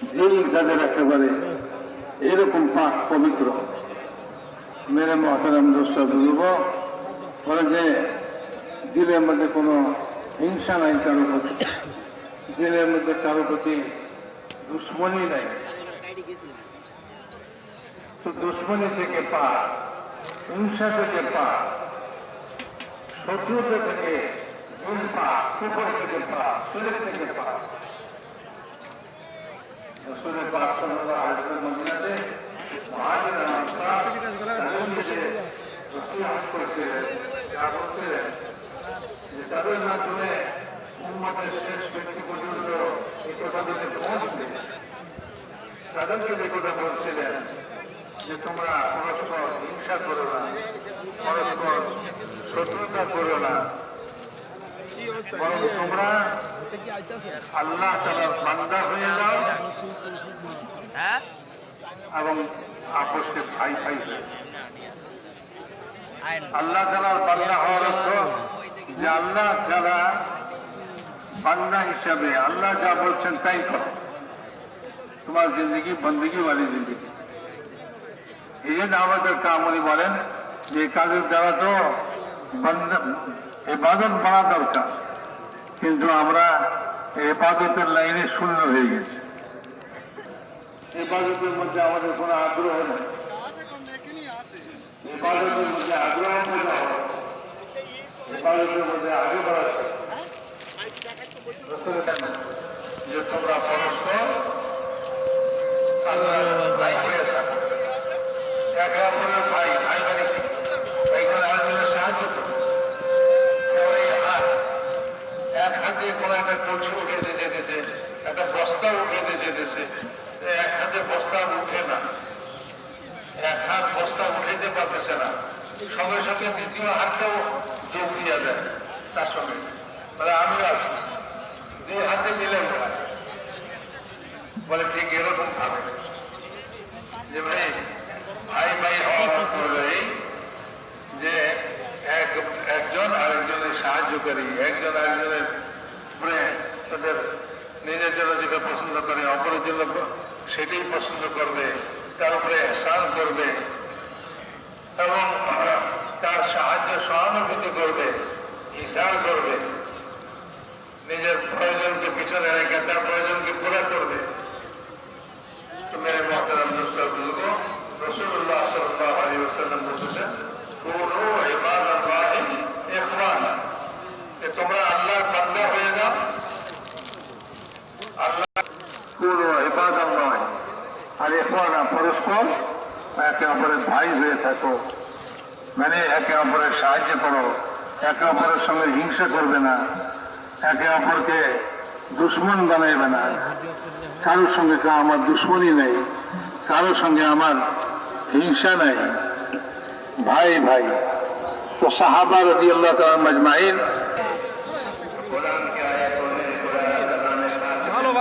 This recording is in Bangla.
দিল যাদের একেবারে এরকম পাক পবিত্র। মেরে মহতারাম দোষটা বুঝব? বলে যে, দিলের মধ্যে কোনো হিংসা নাই, কারও প্রতি। দিলের মধ্যে কারও প্রতি দুশ্মনী নাই। তো দুশ্মনী থেকে পা হিংসা থেকে পা শত্রুতা থেকে পা থেকে পা থেকে পা নসিহত করছিলেন যা বলছিলেন যে তাদের মাধ্যমে উম্মতের শেষ ব্যক্তি পর্যন্ত এই কথা যদি পৌঁছবে তাদেরকে যে কথা বলছিলেন যে তোমরা পরস্পর হিংসা করো না পরস্পর শত্রুতা করো না বরং তোমরা আল্লাহ তালার বান্দা হয়ে? যাও হ্যাঁ এবং আপোষকে ভাই ভাই হয়ে। আল্লাহ তালার বান্দা হওয়ার অর্থ যে আল্লাহ যারা বান্দা হিসাবে আল্লাহ যা বলছেন তাই করো। তোমার জিন্দগি বন্দগি বালি জিন্দগি। এই জন্য আমাদের কামনি বলেন যে কাজের দ্বারা তো এবাদত বাড়া দরকার। কিন্তু আমরা এবাদতের লাইনে শূন্য হয়ে গেছি। এবাদতের মধ্যে আমাদের কোনো আগ্রহ নেই। ইবাদতের মধ্যে আগ্রহ পেতে হবে ইবাদতের মধ্যে আগে বাড়াতে? যে তোমরা পরস্পর হয়ে। একে অপরের ভাই, ভাই মানে? ভাই করে আরেকজনের সাহায্য করো। এক হাতে কোনো একটা কচু উঠেতে যেতেছে একটা বস্তা উঠেতে যেতেছে এক হাতে বস্তা উঠে না হাত বস্তা উঠাইতে পারতেছে না। সঙ্গে সঙ্গে দ্বিতীয় হাতটাও যোগ দিয়ে দেয় তার সঙ্গে। বলে আমিও আছি। দুই হাতে মিলে বলে, ঠিক এরকম ভাবে। যে ভাই ভাই ভাই হওয়ার যে এক, একজন আরেকজনের সাহায্যকারী, একজন আরেকজনের মানে তাদের নিজের জন্য যেটা পছন্দ করে, অপরের জন্য সেটাই পছন্দ করবে, তার উপরে এহসান করবে। এবং তার সাহায্য সহানুভূতি করবে ইশার করবে, নিজের প্রয়োজনকে পিছনে রেখে তার প্রয়োজনকে পুরা করবে। তোমরা হয়ে আল্লাহ আর ইখওয়ানা পরস্পর একে অপরের ভাই হয়ে থাকো। মানে একে অপরের সাহায্য করো। একে অপরের সঙ্গে হিংসা করবে না। একে অপরকে দুশ্মন বানাইবে না। কারোর সঙ্গে আমার দুশ্মনী নেই। কারোর সঙ্গে আমার হিংসা নাই। ভাই ভাই। তো সাহাবা রদি আল্লাহ মজমাইন ভালো